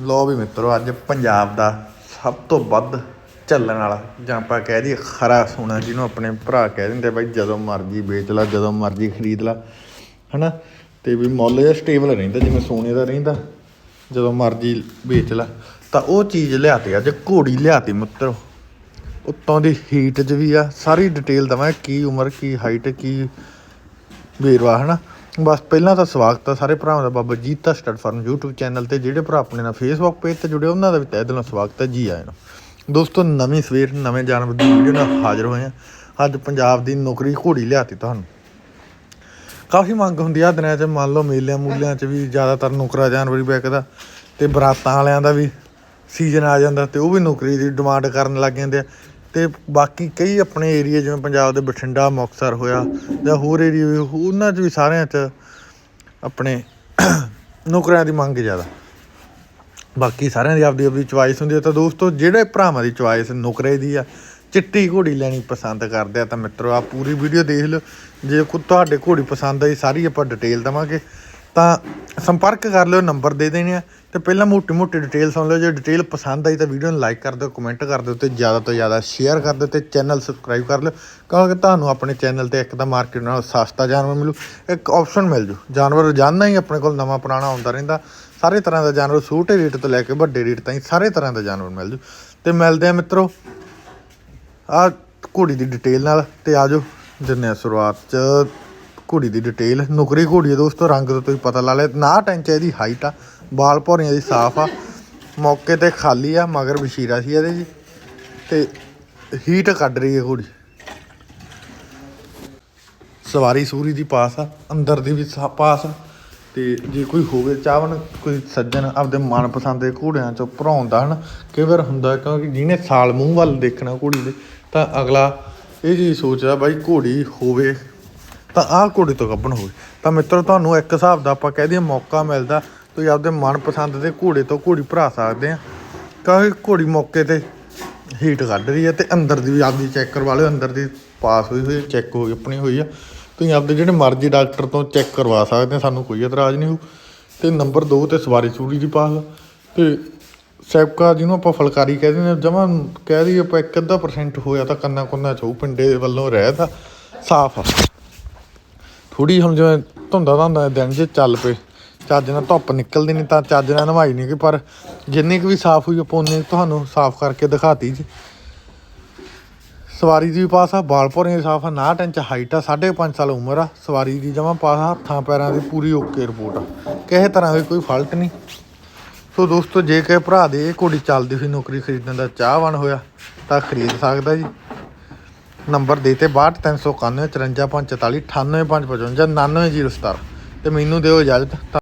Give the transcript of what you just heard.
ਲੋ ਵੀ ਮਿੱਤਰੋ, ਅੱਜ ਪੰਜਾਬ ਦਾ ਸਭ ਤੋਂ ਵੱਧ ਚੱਲਣ ਵਾਲਾ, ਜਾਂ ਆਪਾਂ ਕਹਿ ਦਈਏ ਖਰਾ ਸੋਨਾ, ਜਿਹਨੂੰ ਆਪਣੇ ਭਰਾ ਕਹਿ ਦਿੰਦੇ ਬਾਈ ਜਦੋਂ ਮਰਜ਼ੀ ਵੇਚ ਲਾ, ਜਦੋਂ ਮਰਜ਼ੀ ਖਰੀਦ ਲਾ, ਹਨਾ? ਤੇ ਵੀ ਮੁੱਲ ਜਿਹਾ ਸਟੇਬਲ ਰਹਿੰਦਾ, ਜਿਵੇਂ ਸੋਨੇ ਦਾ ਰਹਿੰਦਾ, ਜਦੋਂ ਮਰਜ਼ੀ ਵੇਚ ਲਾ। ਤਾਂ ਉਹ ਚੀਜ਼ ਲਿਆਤੀ, ਅੱਜ ਘੋੜੀ ਲਿਆਤੀ ਮਿੱਤਰੋ। ਉੱਤੋਂ ਦੀ ਹੀਟ 'ਚ ਵੀ ਆ, ਸਾਰੀ ਡਿਟੇਲ ਦਵਾਂ, ਕੀ ਉਮਰ, ਕੀ ਹਾਈਟ ਕੀ ਵੇਰਵਾ, ਹਨਾ? ਬਸ ਪਹਿਲਾਂ ਤਾਂ ਸਵਾਗਤ ਆ ਸਾਰੇ ਭਰਾਵਾਂ ਦਾ Baba Jeeta stud farm YouTube channel ਤੇ, ਜਿਹੜੇ ਭਰਾ ਆਪਣੇ ਨਾਲ Facebook ਪੇਜ ਤੇ ਜੁੜੇ, ਉਹਨਾਂ ਦਾ ਵੀ ਤਹਿ ਦਿਲੋਂ ਸਵਾਗਤ ਹੈ ਜੀ ਆਇਆਂ ਨੂੰ। ਦੋਸਤੋ, ਨਵੀਂ ਸਵੇਰ, ਨਵੇਂ ਜਾਨਵਰ ਦੀ ਵੀਡੀਓ ਨਾਲ ਹਾਜ਼ਰ ਹੋਏ ਆ। ਅੱਜ ਪੰਜਾਬ ਦੀ ਨੌਕਰੀ ਘੋੜੀ ਲਿਆਤੀ ਤੁਹਾਨੂੰ। ਕਾਫੀ ਮੰਗ ਹੁੰਦੀ ਆ ਦਿਨਾਂ 'ਚ, ਮੰਨ ਲਓ ਮੇਲਿਆਂ ਮੂਲਿਆਂ 'ਚ ਵੀ ਜ਼ਿਆਦਾਤਰ ਨੌਕਰਾ, ਜਾਨਵਰ ਹੀ ਵਿਕਦਾ ਤੇ ਬਰਾਤਾਂ ਵਾਲਿਆਂ ਦਾ ਵੀ ਸੀਜ਼ਨ ਆ ਜਾਂਦਾ ਤੇ ਉਹ ਵੀ ਨੌਕਰੀ ਦੀ ਡਿਮਾਂਡ ਕਰਨ ਲੱਗ ਜਾਂਦੇ ਆ। ਤੇ ਬਾਕੀ ਕਈ ਆਪਣੇ ਏਰੀਆ ਜਿਵੇਂ ਪੰਜਾਬ ਦੇ ਬਠਿੰਡਾ, ਮੁਕਤਸਰ ਹੋਇਆ ਜਾਂ ਹੋਰ ਏਰੀਆ ਵੀ, ਉਹਨਾਂ 'ਚ ਵੀ ਸਾਰਿਆਂ 'ਚ ਆਪਣੇ ਨੌਕਰੀਆਂ ਦੀ ਮੰਗ ਜ਼ਿਆਦਾ। ਬਾਕੀ ਸਾਰਿਆਂ ਦੀ ਆਪਦੀ ਆਪਦੀ ਚੁਆਇਸ ਹੁੰਦੀ ਹੈ ਤਾਂ ਦੋਸਤੋ, ਜਿਹੜੇ ਭਰਾਵਾਂ ਦੀ ਚੁਆਇਸ ਨੌਕਰੇ ਦੀ ਆ, ਚਿੱਟੀ ਘੋੜੀ ਲੈਣੀ ਪਸੰਦ ਕਰਦੇ ਆ ਤਾਂ ਮਿੱਤਰੋ ਆ ਪੂਰੀ ਵੀਡੀਓ ਦੇਖ ਲਓ। ਜੇ ਕੋਈ ਤੁਹਾਡੇ ਘੋੜੀ ਪਸੰਦ ਆਈ, ਸਾਰੀ ਆਪਾਂ ਡਿਟੇਲ ਦਵਾਂਗੇ। ਤਾਂ ਸੰਪਰਕ ਕਰ ਲਿਓ, ਨੰਬਰ ਦੇ ਦੇਣੇ ਆ। ਤੇ ਪਹਿਲਾਂ ਮੋਟੀ ਮੋਟੀ ਡਿਟੇਲ ਸੁਣ ਲਿਓ, ਜੇ ਡਿਟੇਲ ਪਸੰਦ ਆਈ ਤਾਂ ਵੀਡੀਓ ਨੂੰ ਲਾਈਕ ਕਰ ਦਿਓ ਕਮੈਂਟ ਕਰ ਦਿਓ ਤੇ ਜ਼ਿਆਦਾ ਤੋਂ ਜ਼ਿਆਦਾ ਸ਼ੇਅਰ ਕਰ ਦਿਓ ਤੇ ਚੈਨਲ ਸਬਸਕ੍ਰਾਈਬ ਕਰ ਲਿਓ। ਕਿਉਂਕਿ ਤੁਹਾਨੂੰ ਆਪਣੇ ਚੈਨਲ ਤੇ ਇੱਕ ਤਾਂ ਮਾਰਕੀਟ ਨਾਲ ਸਸਤਾ ਜਾਨਵਰ ਮਿਲੂ। ਇੱਕ ਆਪਸ਼ਨ ਮਿਲ ਜੂ। ਜਾਨਵਰ ਰੋਜ਼ਾਨਾ ਹੀ ਆਪਣੇ ਕੋਲ ਨਵਾਂ ਪੁਰਾਣਾ ਆਉਂਦਾ ਰਹਿੰਦਾ। ਸਾਰੇ ਤਰ੍ਹਾਂ ਦਾ ਜਾਨਵਰ ਛੋਟੇ ਰੇਟ ਤੋਂ ਲੈ ਕੇ ਵੱਡੇ ਰੇਟ ਤਾਈਂ ਸਾਰੇ ਤਰ੍ਹਾਂ ਦਾ ਜਾਨਵਰ ਮਿਲ ਜੂ। ਤੇ ਮਿਲਦੇ ਆ ਮਿੱਤਰੋ ਆ ਘੋੜੀ ਦੀ ਡਿਟੇਲ ਨਾਲ ਤੇ ਆਜੋ ਦਿੰਨੇ ਆ ਸ਼ੁਰੂਆਤ ਚ। ਘੋੜੀ ਦੀ ਡਿਟੇਲ ਨੁਕਰੀ ਘੋੜੀ ਆ ਦੋਸਤੋ, ਰੰਗ ਤੋਂ ਤੁਸੀਂ ਪਤਾ ਲਾ ਲਿਆ। 59 ਇੰਚ ਇਹਦੀ ਹਾਈਟ ਆ ਬਾਲ ਭੌਰੀਆਂ ਦੀ ਸਾਫ਼ ਆ। ਮੌਕੇ ਤੇ ਖਾਲੀ ਆ, ਮਗਰ ਬਸ਼ੀਰਾ ਸੀ ਇਹਦੇ ਜੀ। ਤੇ ਹੀਟ ਕੱਢ ਰਹੀ ਹੈ ਘੋੜੀ। ਸਵਾਰੀ ਸੂਰੀ ਦੀ ਪਾਸ ਆ, ਅੰਦਰ ਦੀ ਵੀ ਸਾ- ਪਾਸ ਆ। ਤੇ ਜੇ ਕੋਈ ਹੋਵੇ ਚਾਹਵਨ ਕੋਈ ਸੱਜਣ ਆਪਦੇ ਮਨਪਸੰਦ ਦੇ ਘੋੜਿਆਂ ਚੋਂ ਭਰਾਉਂਦਾ ਹਨ, ਕਈ ਵਾਰ ਹੁੰਦਾ ਕਿਉਂਕਿ ਜਿਹਨੇ ਸਾਲ ਮੂੰਹ ਵੱਲ ਦੇਖਣਾ ਘੋੜੀ ਦੇ, ਤਾਂ ਅਗਲਾ ਇਹ ਚੀਜ਼ ਸੋਚਦਾ, ਬਾਈ ਘੋੜੀ ਹੋਵੇ ਤਾਂ ਆਹ ਘੋੜੇ ਤੋਂ ਗੱਭਣ ਹੋਵੇ ਤਾਂ ਮਿੱਤਰੋ, ਤੁਹਾਨੂੰ ਇੱਕ ਹਿਸਾਬ ਦਾ ਆਪਾਂ ਕਹਿ ਦਈਏ ਮੌਕਾ ਮਿਲਦਾ। ਤੁਸੀਂ ਆਪਦੇ ਮਨਪਸੰਦ ਦੇ ਘੋੜੇ ਤੋਂ ਘੋੜੀ ਭਰਾ ਸਕਦੇ ਆ। ਕਿਉਂਕਿ ਘੋੜੀ ਮੌਕੇ ਤੇ ਹੀਟ ਕੱਢ ਰਹੀ ਹੈ ਤੇ ਅੰਦਰ ਦੀ ਵੀ ਆਪਦੀ ਚੈੱਕ ਕਰਵਾ ਲਿਓ ਅੰਦਰ ਦੀ ਪਾਸ ਹੋਈ ਹੋਈ ਚੈੱਕ ਹੋਈ ਆਪਣੀ ਹੋਈ ਆ। ਤੁਸੀਂ ਆਪਦੇ ਜਿਹੜੇ ਮਰਜ਼ੀ ਡਾਕਟਰ ਤੋਂ ਚੈੱਕ ਕਰਵਾ ਸਕਦੇ ਆ, ਸਾਨੂੰ ਕੋਈ ਇਤਰਾਜ਼ ਨਹੀਂ ਹੋਊ। ਤੇ ਨੰਬਰ 2 ਤੇ ਸਵਾਰੀ ਸੂਰੀ ਦੀ ਪਾਸ ਤੇ ਸੈਬਕਾ ਜਿਹਨੂੰ ਆਪਾਂ ਫਲਕਾਰੀ ਕਹਿ ਦਿੰਦੇ ਆ, ਜਮਾ ਕਹਿ ਦਈਏ ਆਪਾਂ ਇੱਕ ਅੱਧਾ ਪਰਸੈਂਟ ਹੋਇਆ ਤਾਂ ਕੰਨਾ ਕੁੰਨਾ ਚੋਂ ਪਿੰਡੇ ਵੱਲੋਂ ਰਹਿ ਤਾਂ ਸਾਫ਼ ਆ। ਥੋੜੀ ਹੁਣ ਜਿਵੇਂ ਧੁੰਦਾ ਧੁੰਦਾ ਦਿਨ ਜੇ ਚੱਲ ਪਏ, ਚੱਜ ਨਾਲ ਧੁੱਪ ਨਿਕਲਦੀ ਨਹੀਂ ਤਾਂ ਚੱਜ ਨਾਲ ਨਵਾਈ ਨਹੀਂ ਕਿ ਪਰ ਜਿੰਨੀ ਕੁ ਵੀ ਸਾਫ਼ ਹੋਈ ਆਪਾਂ ਉਨੀ ਤੁਹਾਨੂੰ ਸਾਫ਼ ਕਰਕੇ ਦਿਖਾਤੀ ਜੀ। ਸਵਾਰੀ ਦੀ ਵੀ ਪਾਸ ਆ ਬਾਲ ਭੌਰੀਆਂ ਦੀ ਸਾਫ਼ ਆ 59 ਇੰਚ ਹਾਈਟ ਆ 5.5 ਸਾਲ ਉਮਰ ਆ, ਸਵਾਰੀ ਦੀ ਜਮਾ ਪਾਸ ਆ, ਹੱਥਾਂ ਪੈਰਾਂ ਦੀ ਪੂਰੀ ਓਕੇ ਰਿਪੋਰਟ ਆ। ਕਿਸੇ ਤਰ੍ਹਾਂ ਦੀ ਕੋਈ ਫਾਲਟ ਨਹੀਂ ਸੋ ਦੋਸਤੋ, ਜੇ ਕਿਸੇ ਭਰਾ ਦੇ ਇਹ ਘੋੜੀ ਚੱਲਦੀ ਹੋਈ ਨੌਕਰੀ ਖਰੀਦਣ ਦਾ ਚਾਹਵਾਨ ਹੋਇਆ, ਤਾਂ ਖਰੀਦ ਸਕਦਾ ਜੀ। ਨੰਬਰ ਦੇ ਤੇ 62391 54 544 98555 99017 ਤੇ ਮੈਨੂੰ ਦਿਓ ਇਜਾਜ਼ਤ